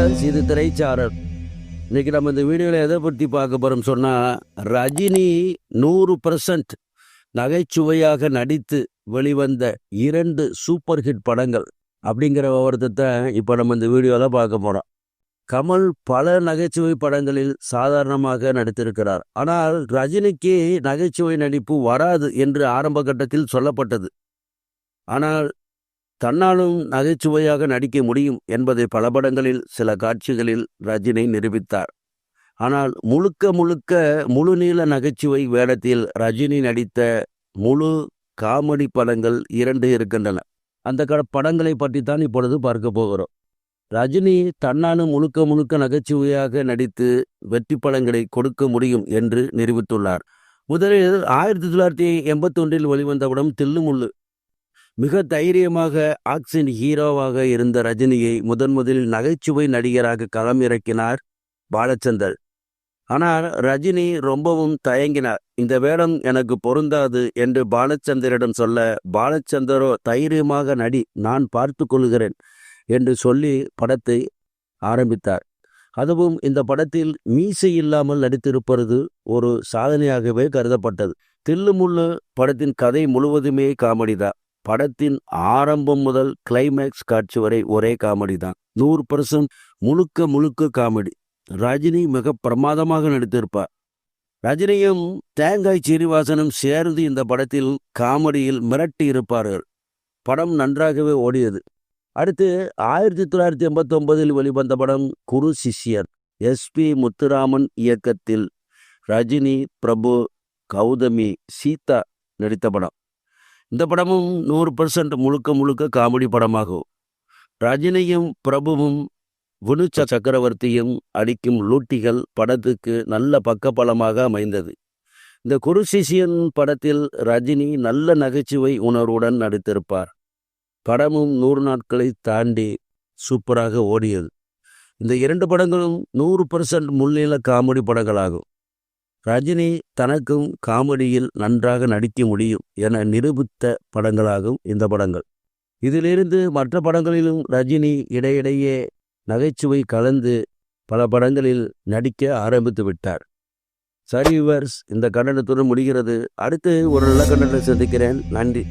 சிறு இது திரைச்சாரல். இன்னைக்கு நம்ம இந்த வீடியோவில் எதை பற்றி பார்க்க போகிறோம் சொன்னால் ரஜினி நூறு பர்சன்ட் நகைச்சுவையாக நடித்து வெளிவந்த இரண்டு சூப்பர் ஹிட் படங்கள் அப்படிங்கிற விவரத்தை இப்போ நம்ம இந்த வீடியோவில் பார்க்க போகிறோம் கமல் பல நகைச்சுவை படங்களில் சாதாரணமாக நடித்திருக்கிறார். ஆனால் ரஜினிக்கு நகைச்சுவை நடிப்பு வராது என்று ஆரம்ப கட்டத்தில் சொல்லப்பட்டது. ஆனால் தன்னாலும் நகைச்சுவையாக நடிக்க முடியும் என்பதை பல படங்களில் சில காட்சிகளில் ரஜினி நிரூபித்தார். ஆனால் முழுக்க முழுக்க முழுநீள நகைச்சுவை வேடத்தில் ரஜினி நடித்த முழு காமெடி படங்கள் இரண்டு இருக்கின்றன. அந்த கட படங்களை பற்றி தான் இப்பொழுது பார்க்க போகிறோம். ரஜினி தன்னாலும் முழுக்க முழுக்க நகைச்சுவையாக நடித்து வெற்றி படங்களை கொடுக்க முடியும் என்று நிரூபித்துள்ளார். முதலில் ஆயிரத்தி தொள்ளாயிரத்தி எண்பத்தி ஒன்றில் வெளிவந்த படம் தில்லுமுள்ளு. மிக தைரியமாக ஆக்ஷன் ஹீரோவாக இருந்த ரஜினியை முதன் முதலில் நகைச்சுவை நடிகராக களம் இறக்கினார் பாலச்சந்தர். ஆனால் ரஜினி ரொம்பவும் தயங்கினார். இந்த வேடம் எனக்கு பொருந்தாது என்று பாலச்சந்தரிடம் சொல்ல பாலச்சந்தரோ தைரியமாக நடி நான் பார்த்து கொள்கிறேன் என்று சொல்லி படத்தை ஆரம்பித்தார். அதுவும் இந்த படத்தில் மீசை இல்லாமல் நடித்திருப்பது ஒரு சாதனையாகவே கருதப்பட்டது. தில்லுமுள்ளு படத்தின் கதை முழுவதுமே காமெடி தான். படத்தின் ஆரம்பம் முதல் கிளைமேக்ஸ் காட்சி வரை ஒரே காமெடி தான். நூறு பர்சன்ட் முழுக்க முழுக்க காமெடி. ரஜினி மிக பிரமாதமாக நடித்திருப்பார். ரஜினியும் தேங்காய் சீனிவாசனும் சேர்ந்து இந்த படத்தில் காமெடியில் மிரட்டி இருப்பார்கள். படம் நன்றாகவே ஓடியது. அடுத்து ஆயிரத்தி தொள்ளாயிரத்தி எண்பத்தி ஒன்பதில் வெளிவந்த படம் குரு சிஷ்யர் எஸ்பி முத்துராமன் இயக்கத்தில் ரஜினி பிரபு கௌதமி சீதா நடித்த படம். இந்த படமும் நூறு பர்சன்ட் முழுக்க முழுக்க காமெடி படமாகும். ரஜினியும் பிரபுவும் வினுச்ச சக்கரவர்த்தியும் அடிக்கும் லூட்டிகள் படத்துக்கு நல்ல பக்கபலமாக அமைந்தது. இந்த குருசிஷியன் படத்தில் ரஜினி நல்ல நகைச்சுவை உணர்வுடன் நடித்திருப்பார். படமும் நூறு நாட்களை தாண்டி சூப்பராக ஓடியது. இந்த இரண்டு படங்களும் நூறு பர்சன்ட் முன்னில காமெடி படங்களாகும். ரஜினி தனக்கும் காமெடியில் நன்றாக நடிக்க முடியும் என நிரூபித்த படங்களாகும் இந்த படங்கள். இதிலிருந்து மற்ற படங்களிலும் ரஜினி இடையிடையே நகைச்சுவை கலந்து பல படங்களில் நடிக்க ஆரம்பித்து விட்டார். சரி விவர்ஸ் இந்த கண்டனத்துடன் முடிகிறது. அடுத்து ஒரு நல்ல கண்டனத்தை சந்திக்கிறேன். நன்றி.